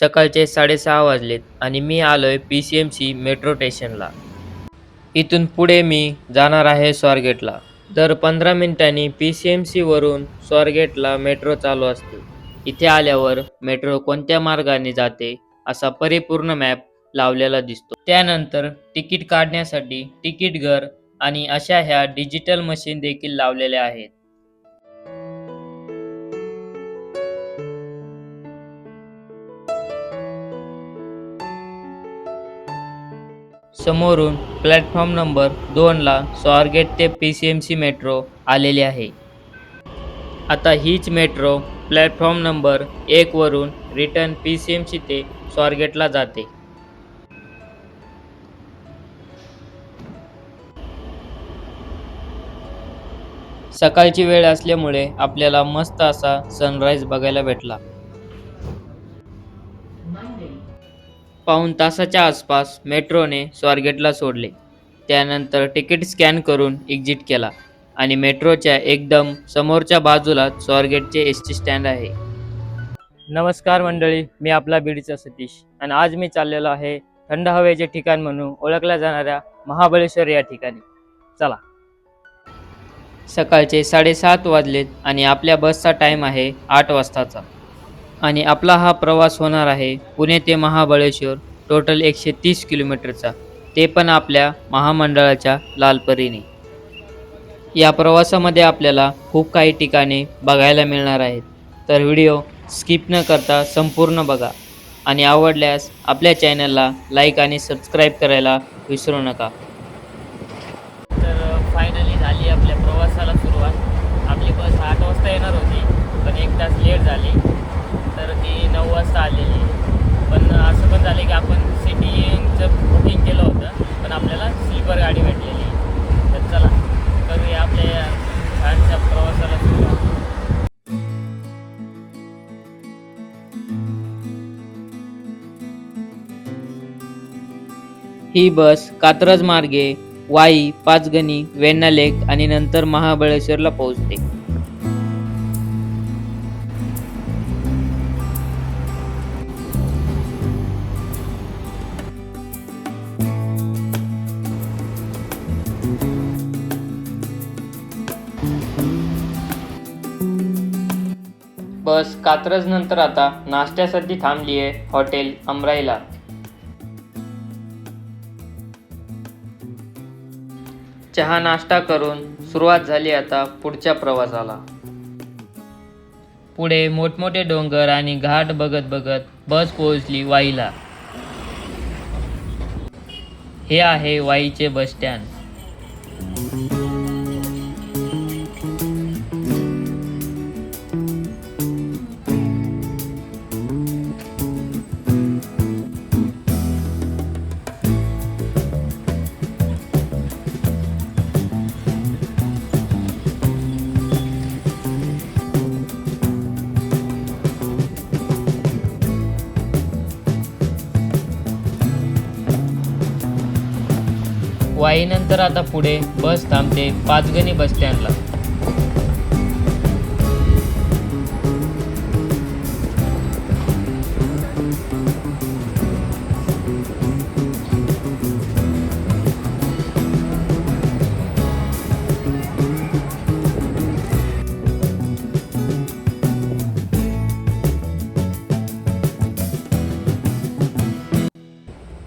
सकाळचे साडेसहा वाजलेत आणि मी आलोय P C M C metro स्टेशनला इथून पुढे मी जाणार आहे स्वारगेटला. दर पंधरा मिनिटांनी पी सी एम सीवरून स्वारगेटला मेट्रो चालू असते. इथे आल्यावर मेट्रो कोणत्या मार्गाने जाते असा परिपूर्ण मॅप लावलेला दिसतो. त्यानंतर तिकीट काढण्यासाठी तिकीट घर आणि अशा ह्या डिजिटल मशीन देखील लावलेल्या आहेत. समोरून प्लॅटफॉर्म नंबर दोनला स्वारगेट ते P C M C metro आलेली आहे. आता हीच metro platform number एकवरून return P C M C ते स्वारगेटला जाते. सकाळची वेळ असल्यामुळे आपल्याला मस्त असा सनराईज बघायला भेटला. पाऊण तासाच्या आसपास मेट्रोने स्वारगेटला सोडले. त्यानंतर तिकीट स्कॅन करून एक्झिट केला आणि मेट्रोच्या एकदम समोरच्या बाजूला स्वारगेटचे एस टी स्टँड आहे. नमस्कार मंडळी मी आपला बीडीचा सतीश आणि आज मी चाललेलो आहे थंड हवेचे ठिकाण म्हणून ओळखल्या जाणाऱ्या महाबळेश्वर या ठिकाणी. चला. सकाळचे साडेसात वाजलेत आणि आपल्या बसचा टाईम आहे आठ वाजताचा. आणि आपला हा प्रवास होणार आहे पुणे ते महाबळेश्वर टोटल एकशे तीस किलोमीटरचा. ते पण आपल्या महामंडळाच्या लालपरीने. या प्रवासामध्ये आपल्याला खूप काही ठिकाणे बघायला मिळणार आहेत. तर व्हिडिओ स्किप न करता संपूर्ण बघा. आणि आवडल्यास आपल्या चॅनलला लाईक आणि सबस्क्राईब करायला विसरू नका. तर फायनली झाली आपल्या प्रवासाला सुरुवात. आपली बस आठ वाजता येणार होती पण एक तास लेट झाली. ती आलेली पण असं पण झालं की आपण सिटीचं बुकिंग केलं होतं पण आपल्याला स्लीपर गाडी भेटलेली. तर चला करूया आपल्या छानशा प्रवासाला सुरुवात. ही बस कात्रज मार्गे वाई पाचगणी वेण्णालेक आणि नंतर महाबळेश्वरला पोहोचते. बस कात्रज नंतर आता नाश्त्यासाठी थांबली आहे हॉटेल अमराईला. चहा नाश्ता करून सुरुवात झाली आता पुढच्या प्रवासाला. पुढे मोठमोठे डोंगर आणि घाट बघत बघत बस पोहोचली वाईला. हे आहे वाईचे बस स्टँड. तर आता पुढे बस थांबते पाचगणी बस स्टँडला.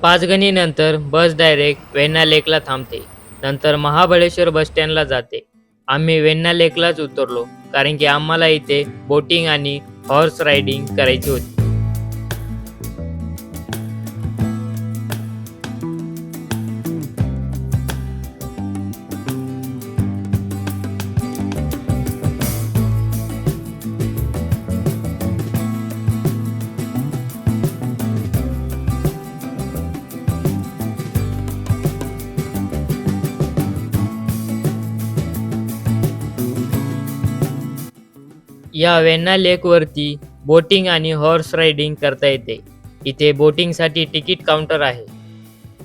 पाचगणीनंतर बस डायरेक्ट वेण्णा लेकला थांबते. नंतर महाबळेश्वर बस स्टँडला जाते. आम्ही वेण्णा लेकलाच उतरलो कारण की आम्हाला इथे बोटिंग आणि हॉर्स रायडिंग करायची होती. या वेन्ना लेकवरती बोटिंग आणि हॉर्स रायडिंग करता येते. इथे बोटिंगसाठी तिकीट काउंटर आहे.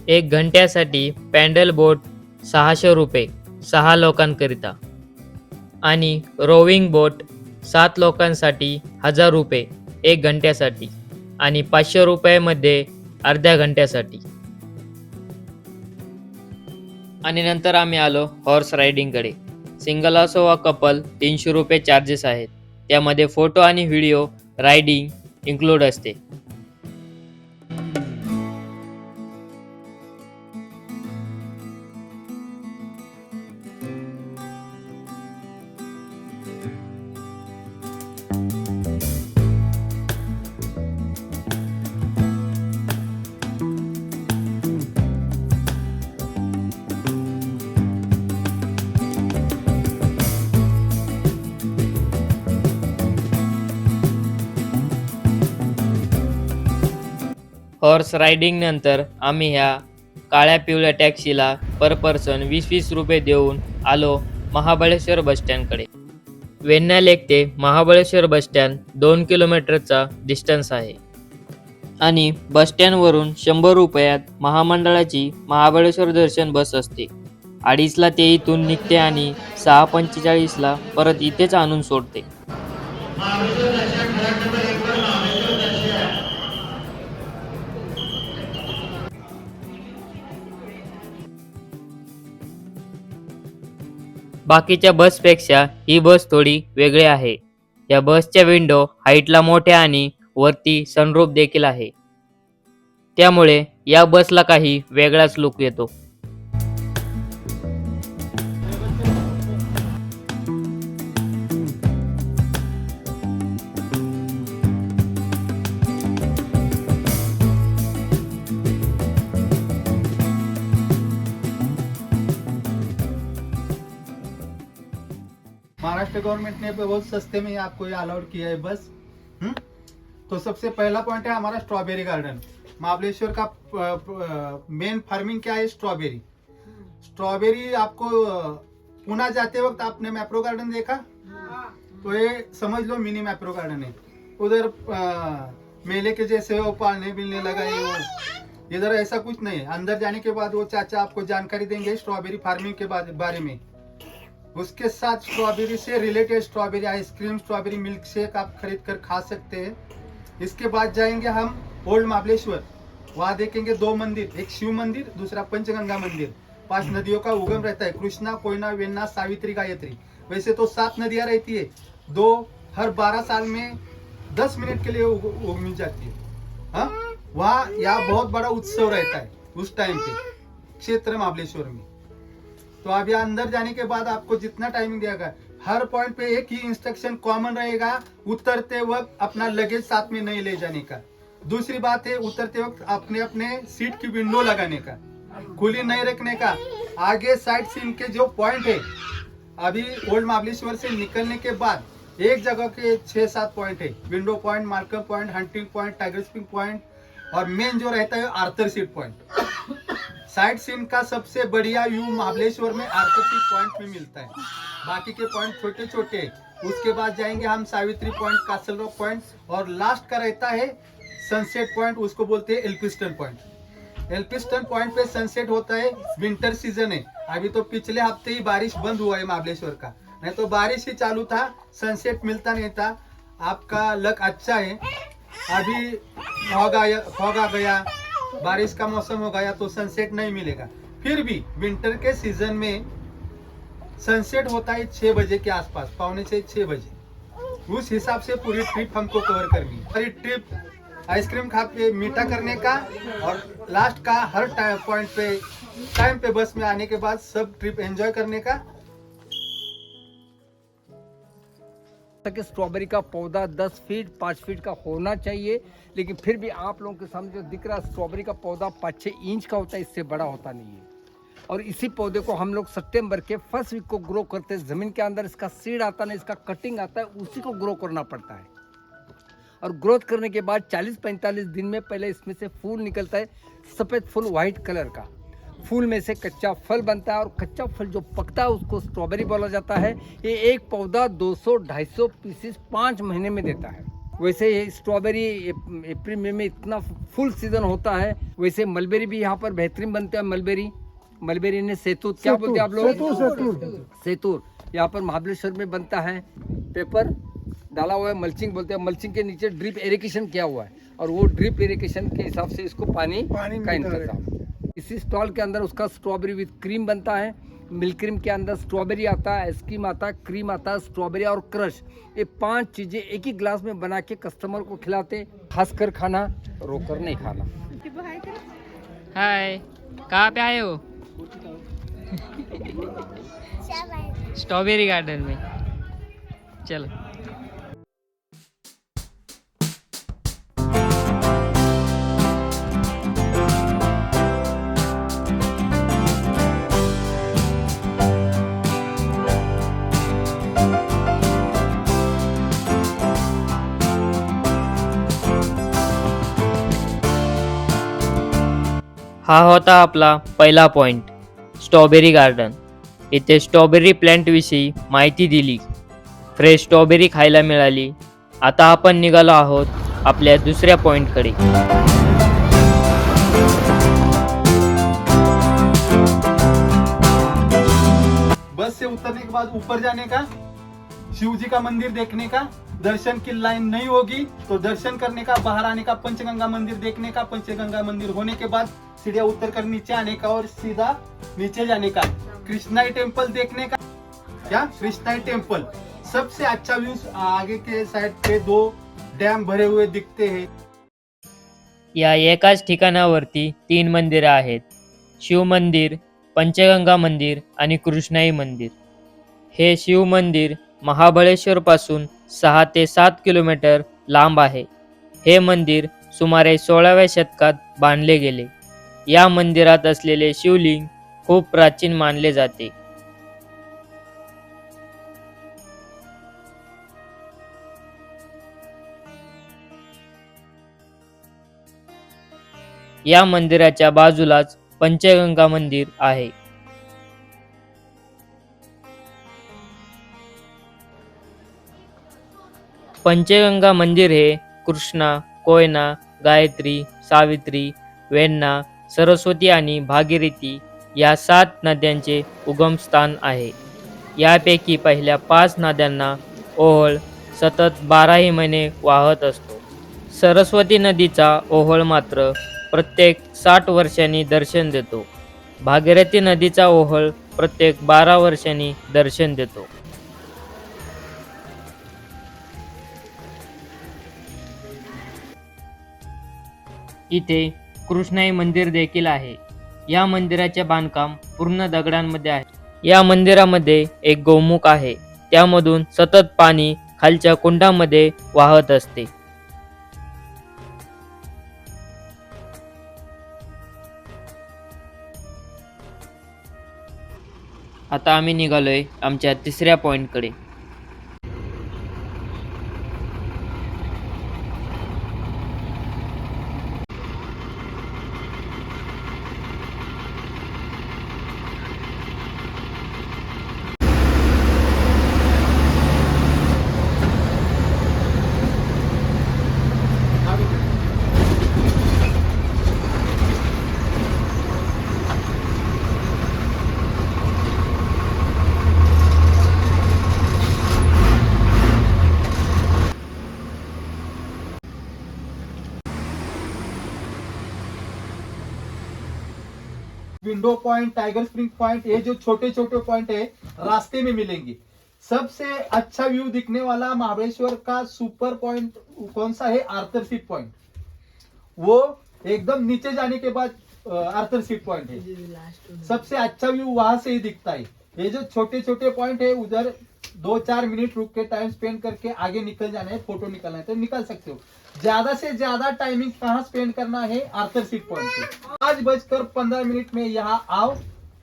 एक घंट्यासाठी पॅन्डल बोट सहाशे रुपये सहा लोकांकरिता. आणि रोविंग बोट सात लोकांसाठी हजार रुपये एक घंट्यासाठी. आणि पाचशे रुपयामध्ये अर्ध्या घंट्यासाठी. आणि नंतर आम्ही आलो हॉर्स रायडिंगकडे सिंगल असो वा कपल तीनशे रुपये चार्जेस आहेत. त्यामध्ये फोटो आणि व्हिडिओ रायडिंग इन्क्लूड असते. हॉर्स रायडिंग नंतर आम्ही ह्या काळ्या पिवळ्या टॅक्सीला पर पर्सन वीस वीस रुपये देऊन आलो महाबळेश्वर बसस्टँडकडे वेण्णा लेक ते महाबळेश्वर बसस्टँड दोन किलोमीटरचा डिस्टन्स आहे. आणि बसस्टँडवरून शंभर रुपयात महामंडळाची महाबळेश्वर दर्शन बस असते. अडीचला ते इथून निघते आणि सहा पंचेचाळीसला परत इथेच आणून सोडते. बाकीच्या बसपेक्षा ही बस थोडी वेगळी आहे. या बसच्या विंडो हाईटला मोठ्या आणि वरती सनरूप देखील आहे. त्यामुळे या बसला काही वेगळाच लुक येतो. महाराष्ट्र गवर्नमेंट ने बहुत सस्ते में आपको ये अलाउड किया है बस। हम्म? तो सबसे पहला पॉइंट है हमारा स्ट्रॉबेरी गार्डन महाबलेश्वर का मेन फ़ार्मिंग क्या है? स्ट्रॉबेरी स्ट्रॉबेरी आपको पुणे जाते वक्त आपने मैप्रो गार्डन देखा? तो ये समझ लो मिनी मैप्रो गार्डन है। उधर मेले के जैसे वो पालने बिलने लगा वो इधर ऐसा कुछ नहीं है। अंदर जाने के बाद वो चाचा आपको जानकारी देंगे स्ट्रॉबेरी फ़ार्मिंग के बारे में। उसके साथ स्ट्रॉबेरी से related strawberry ice cream strawberry milk shake आप खरीद कर खा सकते हैं। इसके बाद जाएँगे हम ओल्ड महाबलेश्वर वहाँ देखेंगे दो मंदिर, एक शिव मंदिर, दूसरा पंचगंगा मंदिर। पाँच नदियों का उगम रहता है, कृष्णा, कोयना, वेन्ना, सावित्री, गायत्री। वैसे तो सात नदियाँ रहती है। दो हर बारह साल में दस मिनट के लिए उगमी जाती है। हाँ? वहाँ यहाँ बहुत बड़ा उत्सव रहता है, उस टाइम पे, क्षेत्र महाबलेश्वर में। तो अभी अंदर जाने के बाद आपको जितना टाइमिंग दिया गया, हर पॉइंट पे एक ही इंस्ट्रक्शन कॉमन रहेगा, उतरते वक्त अपना लगेज साथ में नहीं ले जाने का। दूसरी बात है, उतरते वक्त अपने अपने सीट की विंडो लगाने का, खुली नहीं रखने का। आगे साइड सीन के जो पॉइंट है, अभी ओल्ड महाबलेश्वर से निकलने के बाद एक जगह के छह सात पॉइंट है window point marker point hunting point tiger spring point और मेन जो रहता है Arthur seat point side scene का सबसे बढ़िया व्यू महाबलेश्वर में आर्थिक पॉइंट में मिलता है। बाकी के पॉइंट छोटे छोटे उसके बाद जाएँगे हम Savitri point castle rock point और लास्ट का रहता है सनसेट पॉइंट, उसको बोलते हैं एल्पिस्टन पॉइंट। एल्पिस्टन पॉइंट पे सनसेट होता है विंटर सीज़न है। अभी तो पिछले हफ़्ते ही बारिश बंद हुआ है महाबलेश्वर का। नहीं तो बारिश ही चालू था सनसेट मिलता नहीं था। आपका लक अच्छा है। अभी फॉग आ गया। बारिश का मौसम हो गया तो सनसेट नहीं मिलेगा। फिर भी विंटर के सीज़न में सनसेट होता है छह बजे के आसपास, पौने से छह बजे। उस हिसाब से पूरी ट्रिप हमको कवर करनी पूरी ट्रिप आइसक्रीम खा के मीठा करने का और लास्ट का हर टाइम पॉइंट पे टाइम पे बस में आने के बाद सब ट्रिप एंजॉय करने का तक स्ट्रॉबेरी का पौधा 10 फीट 5 फीट का होना चाहिए। लेकिन फिर भी आप लोगों के सामने जो दिख रहा है, स्ट्रॉबेरी का पौधा पाँच छः इंच का होता है, इससे बड़ा होता नहीं है। और इसी पौधे को हम लोग सितंबर के फ़र्स्ट वीक को ग्रो करते हैं। ज़मीन के अंदर इसका सीड आता है, इसका कटिंग आता है, उसी को ग्रो करना पड़ता है। और ग्रोथ करने के बाद 40-45 दिन में पहले इसमें से फूल निकलता है, सफ़ेद फूल वाइट कलर का। फूल में से कच्चा फल बनता है और कच्चा फल जो पकता है उसको स्ट्रॉबेरी बोला जाता है। ये एक पौधा 200-250 पीसेस पाँच महीने में देता है। वैसे ये स्ट्रॉबेरी अप्रैल मई में इतना फुल सीज़न होता है। वैसे मलबेरी भी यहाँ पर बेहतरीन बनता है मलबेरी मलबेरी ने सेतु क्या बोलते हैं आप लोग? सेतूर यहाँ पर महाबलेश्वर में बनता है। पेपर डाला हुआ है मल्चिंग बोलते हैं। मल्चिंग के नीचे ड्रिप इरिगेशन किया हुआ है। और वो ड्रिप इरिगेशन के हिसाब से इसको पानी पानी का इंतज़ाम। इसी स्टॉल के अंदर उसका स्ट्रॉबेरी विथ क्रीम बनता है मिल्क क्रीम के अंदर स्ट्रॉबेरी आता है आइसक्रीम आता है क्रीम आता है स्ट्रॉबेरी और क्रश। ये पाँच चीज़ें एक ही ग्लास में बना के कस्टमर को खिलाते खास कर खाना रोकर नहीं खाना। हाय कहाँ पे आए हो? स्ट्रॉबेरी गार्डन में। चलो। हा होता आपला पहिला पॉइंट स्ट्रॉबेरी गार्डन इथे स्ट्रॉबेरी प्लॅन्टविषयी माहिती दिली. फ्रेश स्ट्रॉबेरी खायला मिळाली. आता आपण निघालो आहोत आपल्या दुसऱ्या पॉइंटकडे बस से उतरने के बाद ऊपर जाने का? शिवजी का मंदिर देखने का? दर्शन की लाइन नहीं होगी तो दर्शन करने का बाहर आने का पंचगंगा मंदिर देखने का पंचगंगा मंदिर होने के बाद सीढ़िया उतर कर नीचे आने का और सीधा नीचे जाने का। कृष्णाई टेम्पल देखने का। क्या? कृष्णाई टेम्पल सबसे अच्छा व्यू आगे के साइड पे दो डैम भरे हुए दिखते हैं। या एकाच ठिकाणावरती तीन मंदिरं आहेत. शिव मंदिर पंचगंगा मंदिर आणि कृष्णाई मंदिर. हे शिव मंदिर महाबळेश्वरपासून सहा ते सात किलोमीटर लांब आहे. हे मंदिर सुमारे सोळाव्या शतकात बांधले गेले. या मंदिरात असलेले शिवलिंग खूप प्राचीन मानले जाते. या मंदिराच्या बाजूलाच पंचगंगा मंदिर आहे. पंचगंगा मंदिर हे कृष्णा कोयना गायत्री सावित्री वेण्णा सरस्वती आणि भागीरथी या सात नद्यांचे उगमस्थान आहे. यापैकी पहिल्या पाच नद्यांना ओहळ सतत बाराही महिने वाहत असतो. सरस्वती नदीचा ओहळ मात्र प्रत्येक साठ वर्षांनी दर्शन देतो. भागीरथी नदीचा ओहळ प्रत्येक बारा वर्षांनी दर्शन देतो. इथे कृष्णाई मंदिर देखील आहे. या मंदिराचे बांधकाम पूर्ण दगडांमध्ये आहे. या मंदिरामध्ये एक गोमुख आहे. त्यामधून सतत पाणी खालच्या कुंडामध्ये वाहत असते. आता आम्ही निघालोय आमच्या तिसऱ्या पॉइंटकडे window point tiger spring point ये जो छोटे छोटे पॉइंट है रास्ते में मिलेंगे। सबसे अच्छा व्यू दिखने वाला महाबलेश्वर का सुपर पॉइंट कौन सा है? Arthur seat point. वो एकदम नीचे जाने के बाद आर्थर सीट पॉइंट है। सबसे अच्छा व्यू वहाँ से ही दिखता है। ये जो छोटे छोटे पॉइंट है उधर दो चार मिनट रुक के टाइम स्पेंड करके आगे निकल जाना है फ़ोटो निकलना है तो निकल सकते हो। ज़्यादा से ज़्यादा टाइमिंग कहाँ स्पेंड करना है आर्थर सीट पॉइंट पे। पाँच बजकर पंद्रह मिनट में यहाँ आओ।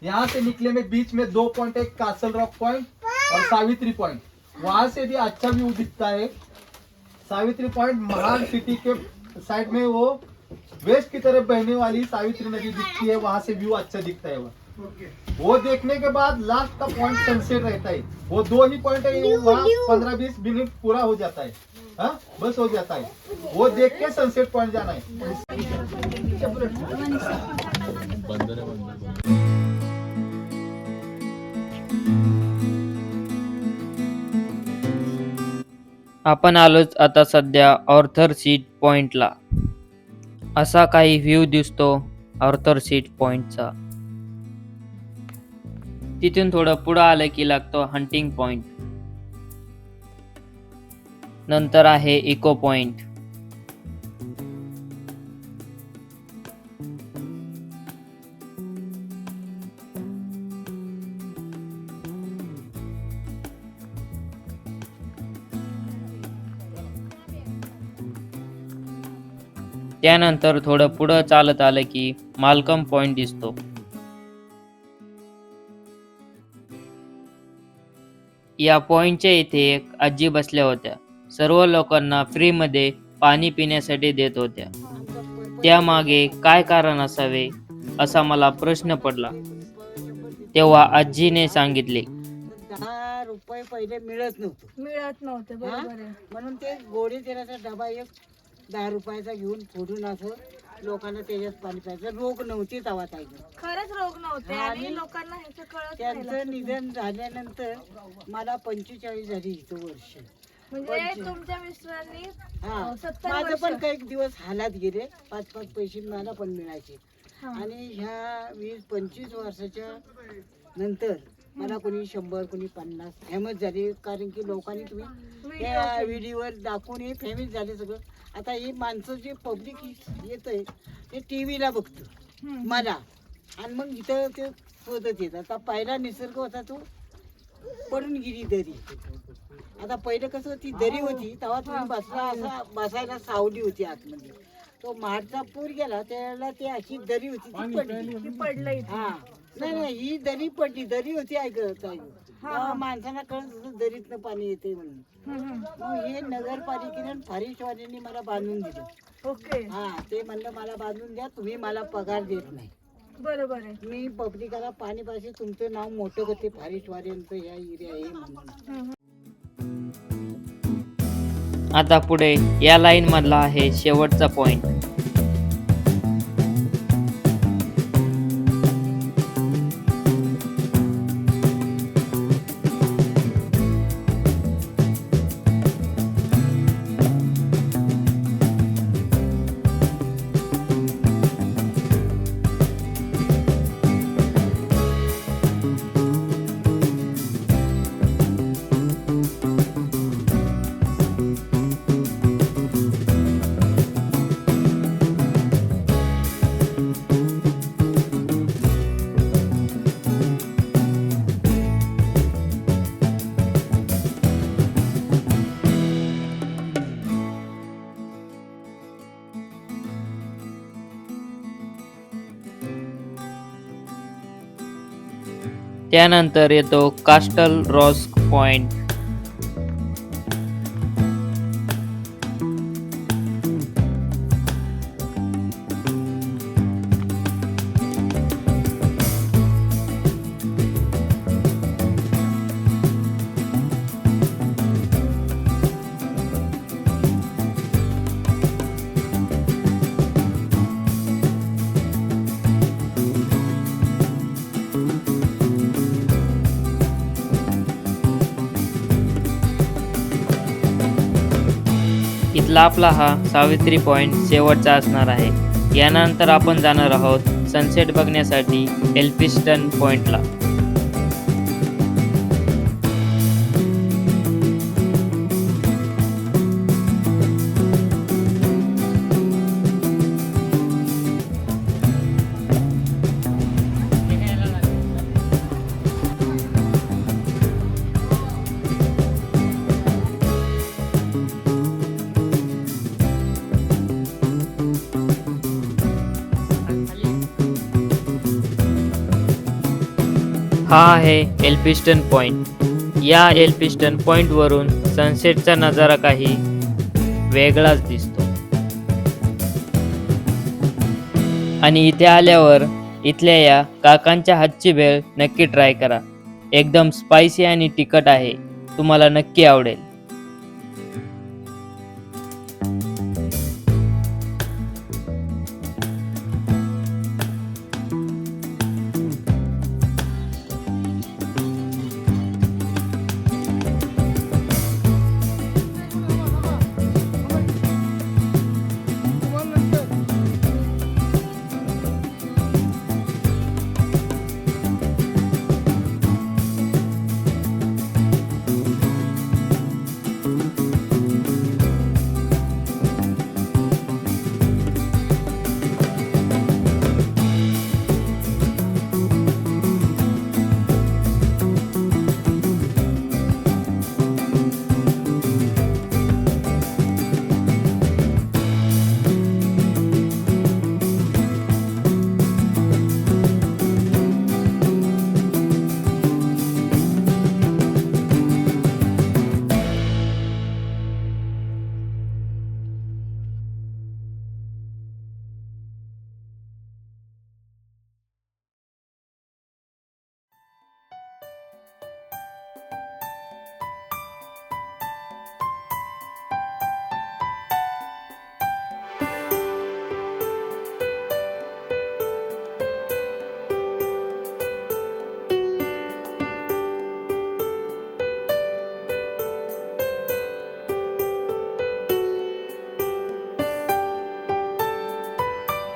यहाँ से निकले में बीच में दो पॉइंट है कासल रॉक पॉइंट और सावित्री पॉइंट वहाँ से भी अच्छा व्यू दिखता है। सावित्री पॉइंट महान सिटी के साइड में वो वेस्ट की तरफ़ बहने वाली सावित्री नदी दिखती है वहाँ से व्यू अच्छा दिखता है वो। वो देखने के बाद लास्ट का पॉइंट सनसेट रहता है। वो दो ही पॉइंट है वहाँ पंद्रह बीस मिनट पूरा हो जाता है। हाँ? बस हो जाता है वो देख के सनसेट पॉइंट जाना है आपण आलोच आता सध्या ऑर्थर सीट पॉइंटला. असा काही व्ह्यू दिसतो ऑर्थर सीट पॉइंटचा. तिथून थोडं पुढं आलं की लागतो हंटिंग पॉइंट नंतर आहे इको पॉइंट त्यानंतर थोडं पुढं चालत आलं की मालकम पॉइंट दिसतो. या पॉइंटच्या इथे एक आजी बसल्या होत्या. सर्व लोकांना फ्रीमध्ये पाणी पिण्यासाठी देत होत्या. त्यामागे काय कारण असावे असा मला प्रश्न पडला. तेव्हा आजीने सांगितले दहा रुपये पहिले मिळत नव्हतं. मिळत नव्हते बरोबर आहे. म्हणून ते गोडी तेलाचा डबा एक दहा रुपयाचा घेऊन फोडून असं लोकांना त्याच्यात पाणी प्यायचं. रोग नव्हती तवा ताईनं खरंच रोग नव्हते आणि लोकांना ह्याचं कळत त्यांचं निधन झाल्यानंतर मला पंचेचाळीस झाली इथं वर्ष. म्हणजे पंचवीस. तुमच्या मिस्टरांनी हा सत्तर माझं वर्ष. पण काही दिवस हालात गेले पाच पाच पैसे मला पण मिळायचे हा. आणि ह्या वीस पंचवीस वर्षाच्या नंतर मला कोणी शंभर कोणी पन्नास फेमस झाली कारण की लोकांनी तुम्ही Video त्या केले. व्हिडिओवर दाखवून हे फेमस झाले सगळं आता ही माणसं जे पब्लिक येतंय ते टी व्हीला बघतं हम्म. मला आणि मग इथं ते शोधत येत आता पहिला निसर्ग होता तो पडून गेली दरी. आता पहिलं कसं ती दरी होती तेव्हा तुम्ही बसला असा बसायला सावली होती आतमध्ये. तो महाडचा पूर गेला त्यावेळेला ती अशी दरी होती ती पडली. की पडलं इथे. हा. नाही नाही ही दरी पडली दरी होती ऐकत माणसांना कळत होतं दरीतनं पाणी येते म्हणून. हम्म, हम्म. मग हे नगरपालिकेने आणि फारीशवाल्यांनी मला बांधून दिलं. ओके. हा ते म्हणलं मला बांधून द्या तुम्ही मला पगार देत नाही. बरोबर आहे. मी पब्लिकाला पाणी पाहिजे तुमचं नाव मोठं करते फारीशवाल्यांचं ह्या एरिया आहे. म्हणून आता पुढे या लाईन मधला आहे शेवटचा पॉइंट त्यानंतर येतो कास्टल रॉस्क पॉइंट आपला हा सावित्री पॉइंट शेवटचा असणार आहे. यानंतर आपण जाणार आहोत सनसेट बघण्यासाठी एल्फिस्टन पॉइंटला हा आहे एल्फिस्टन पॉइंट या एल्फिस्टन पॉइंटवरून सनसेटचा नजारा काही वेगळाच दिसतो. आणि इथे आल्यावर इथल्या या काकांच्या हातची भेळ नक्की ट्राय करा. एकदम स्पायसी आणि तिखट आहे. तुम्हाला नक्की आवडेल.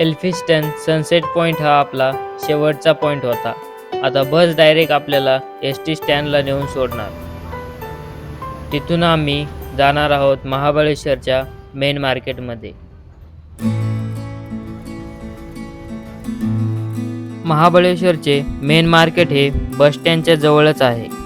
एल्फिस्टन सनसेट पॉईंट हा आपला शेवटचा पॉईंट होता. आता बस डायरेक्ट आपल्याला एस टी स्टँडला नेऊन सोडणार. तिथून आम्ही जाणार आहोत महाबळेश्वरच्या मेन मार्केटमध्ये महाबळेश्वरचे मेन मार्केट हे बस स्टँडच्या जवळच आहे.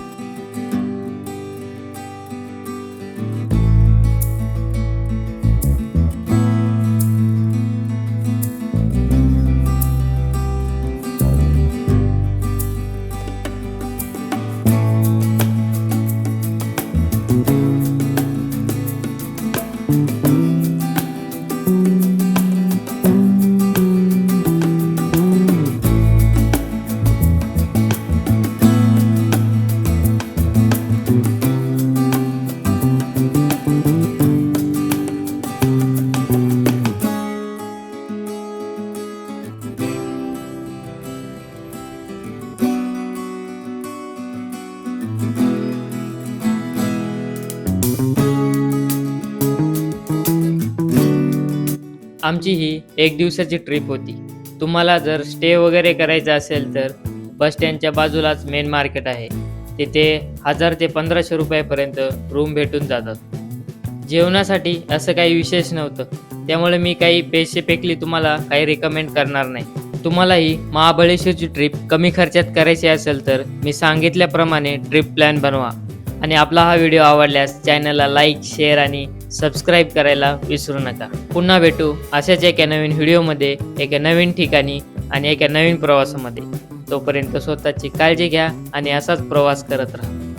आमची ही एक दिवसाची ट्रिप होती. तुम्हाला जर स्टे वगैरे करायचा असेल तर बस स्टँडच्या बाजूलाच मेन मार्केट आहे. तिथे हजार ते पंधराशे रुपयापर्यंत रूम भेटून जातात. जेवणासाठी असं काही विशेष नव्हतं. त्यामुळे मी काही पैसे पेकली तुम्हाला काही रिकमेंड करणार नाही. तुम्हालाही महाबळेश्वरची ट्रिप कमी खर्चात करायची असेल तर मी सांगितल्याप्रमाणे ट्रिप प्लॅन बनवा. आणि आपला हा व्हिडिओ आवडल्यास चॅनलला लाईक शेअर आणि सबस्क्राईब करायला विसरू नका. पुन्हा भेटू अशाच एका नवीन व्हिडिओमध्ये एका नवीन ठिकाणी आणि एका नवीन प्रवासामध्ये. तोपर्यंत स्वतःची काळजी घ्या आणि असाच प्रवास करत राहा.